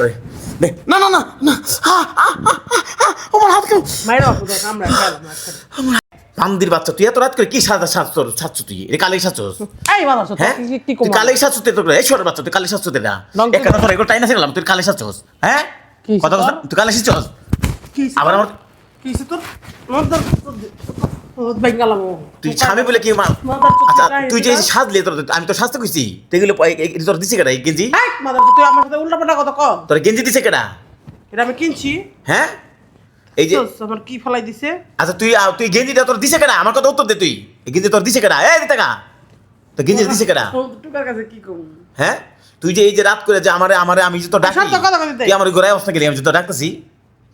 করে দে না না না না আমার হাত একসাথে। বান্দির বাচ্চা তুই এত রাত করে কি সাজা সাজছ সাজছ তুই? এটা কালে সাজছস এই বাবা হ্যাঁ? তুই কালে সাজছ তুই তো এই ছোট বাচ্চা তুই কালে সাজছ তুই না এখানে তোর এগুলো টাইনা শিখলাম তুই কালে সাজছস হ্যাঁ? কথা? কথা তুই কালে শিখছস আবার আমার কি তোর তুই স্বামী বলে কি আচ্ছা তুই যে তো। সাজলে তোর আমি তো সাজতে কইছি। এই- তোর দিছে কেডা এই গেঞ্জি? তুই আমার সাথে উল্টাপাল্টা কথা কর তোর গেঞ্জি দিছে কেডা? এটা আমি কিনছি। হ্যাঁ? এই যে আমার কি ফলাই দিছে? আচ্ছা তুই তুই গেঞ্জিটা তোর দিছে কেডা? আমার কথা উত্তর দে তুই। এই গেঞ্জি তোর দিছে কেডা? এই দিতে কা তোর গেঞ্জি দিছে কেডা? টুকার কাছে কি করব হ্যাঁ? তুই যে এই যে রাত করে যে আমারে আমারে আমি যে তো ডাকি কথা কইতে। তুই আমার ঘরে অবস্থা গেলি আমি যে তো ডাকতেছি।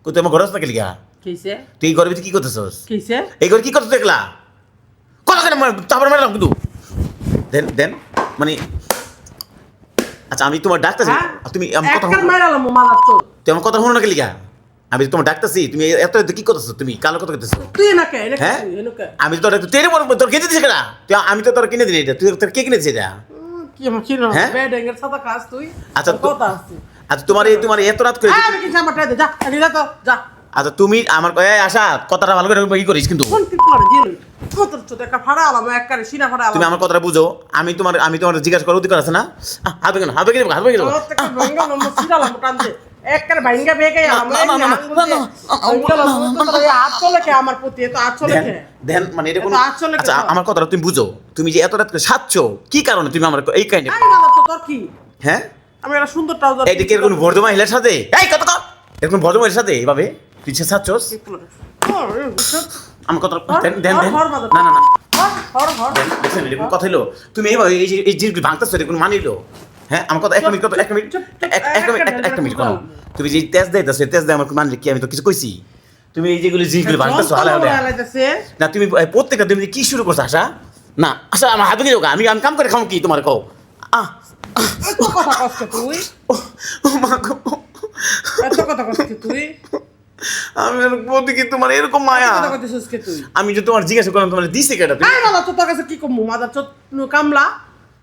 তুই আমার ঘরে অবস্থা গেলি গা? তুই এই ঘরের ভিতরে কি করতেছস? এই ঘরে কি করতে দেখলা কথা কেন তারপরে ম্যাডাম কিন্তু। দেন দেন মানে আচ্ছা আমি তোমার ডাকতেছি। হ্যাঁ? তুমি আমার কথা তুই আমার কথা শুনো না গা আমি তোমার ডাকতেছি তুমি এত এত কি করতেছো তুমি কালো কথা করতেছো তুই না কে হ্যাঁ? আমি তো তোর তেরে কিনে দিছে কেনা তুই আমি তো তোর কিনে দিলি এটা। তুই তোর কে কিনে দিছে এটা? কি আমার কি না হ্যাঁ? কাজ তুই। আচ্ছা, কথা আছে। আচ্ছা তোমার এই তোমার এত রাত করে আমি কিনছি আমার টাকা দে যা যা তো যা। আচ্ছা তুমি আমার এই আশা কথাটা ভালো করে ই করিস কিন্তু? কোন কি তুমি আমার কথাটা বুঝো। আমি তোমার আমি তোমার জিজ্ঞাসা করার অধিকার আছে না? হাত ভেঙে হাত দেবো, হাত। আমার কে কে? এটা কোনো কেন? কথাটা তুমি বুঝো। তুমি যে এত রাত করে সাচ্ছ কি কারণে তুমি আমার এই কাহিনী কি? হ্যাঁ? আমি একটা সুন্দর ট্রাউজার এইটা কি? এরকম ভদ্র মহিলার সাথে? এই কত এরকম ভদ্র মহিলার সাথে এইভাবে তুই সে সাচ্ছস আমার কথা দেন দেন দেন। না না না। দেখছেন, এরকম কথা হলো? তুমি এইভাবে এই যে- এই জিনিসগুলো ভাঙতেছো এরকম মানিলো? হ্যাঁ আমার কথা এক মিনিট কত এক মিনিট এক- মিনিট এক- একটা মিনিট কোনো। তুমি যে তেজ দেয়তেছো তেজ দেয় আমার মানলে কি? আমি তো কিছু কইছি। তুমি এই যেগুলো জিনিসগুলো ভাঙতেছো হালা হালা না তুমি প্রত্যেকটা তুমি কি শুরু করছ আশা? না আশা আমার হাতে আমি আমি কাম করে খাও কি তোমার কও? আহ কথা কষ্ট তুই? ও ও মা গো। এত কথা কষ্ট তুই? আমি বলতে কি তোমার এরকম মায়া? আমি যে তোমার জিজ্ঞাসা করলাম তোমার দিছে কেটা তুমি? তো তোর কাছে কি কমু? চোদ কামলা?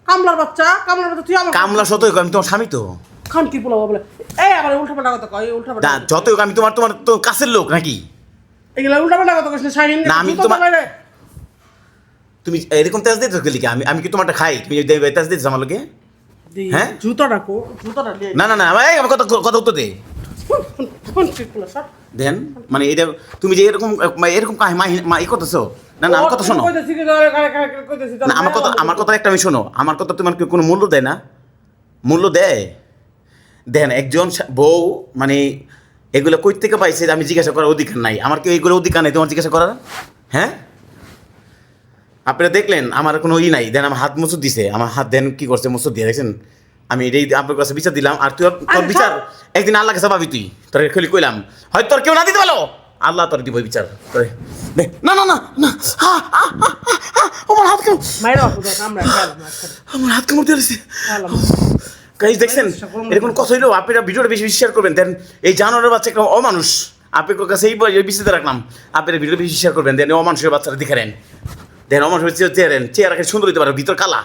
কামলার বাচ্চা? কামলার বাচ্চা তুই আমার কামলা হোক, আমি তোমার স্বামী তো। খান কি বলে? এই আবার উল্টা পাল্টা কথা কয় উল্টা পাল্টা যত হোক আমি তোমার তোমার তো কাছের লোক নাকি? এগুলা উল্টা পাল্টা কথা কইছিস শাহিন না, আমি তোমার- মারে। তুমি এরকম তেজ দিতে গেলি কি আমি আমি কি তোমারটা খাই? তুমি তেজ দিতে আমার লোকে হ্যাঁ? জুতোটা কো জুতোটা না না না আমার কথা কথা উত্তর দে। দেন মানে এটা তুমি যে এরকম এরকম মা, ই করতেছো? না না, আমার কথা শোনো। না, আমার কথা আমার কথা একটা আমি শোনো। আমার কথা তোমার কোনো মূল্য দেয় না? মূল্য দেয়? দেন, একজন বউ মানে এগুলো কই থেকে পাইছে আমি জিজ্ঞাসা করার অধিকার নাই? আমার কেউ এইগুলো অধিকার নাই তোমার জিজ্ঞাসা করার? হ্যাঁ? আপনারা দেখলেন, আমার কোনো ই নাই। দেন, আমার হাত মুসুদ দিছে। আমার হাত দেন, কি করছে? মুসুদ দিয়ে, দেখছেন? আমি এটাই আপনার কাছে বিচার দিলাম আর তুই তোর বিচার একদিন আল্লাহ কাছে পাবি তুই। তোর খেলি কইলাম হয়তো তোর কেউ না দিতে পারল। আল্লাহ তোর দিব বিচার তোরে। দে। না না না না। আমার হাত মাইরা আমরা আমার হাত কামড় দিয়েছে গাইজ দেখছেন এরকম কথা হইল আপনারা ভিডিওটা বেশি বেশি শেয়ার করবেন। দেন এই জানোয়ারের বাচ্চা একটা অমানুষ। আপনার কাছে এই এই বিষয়তে রাখলাম। আপনারা ভিডিও বেশি শেয়ার করবেন। দেন অমানুষের বাচ্চারা দেখারেন দেন অমানুষের চেয়ার চেয়ার সুন্দর হইতে পারে ভিতর কালা।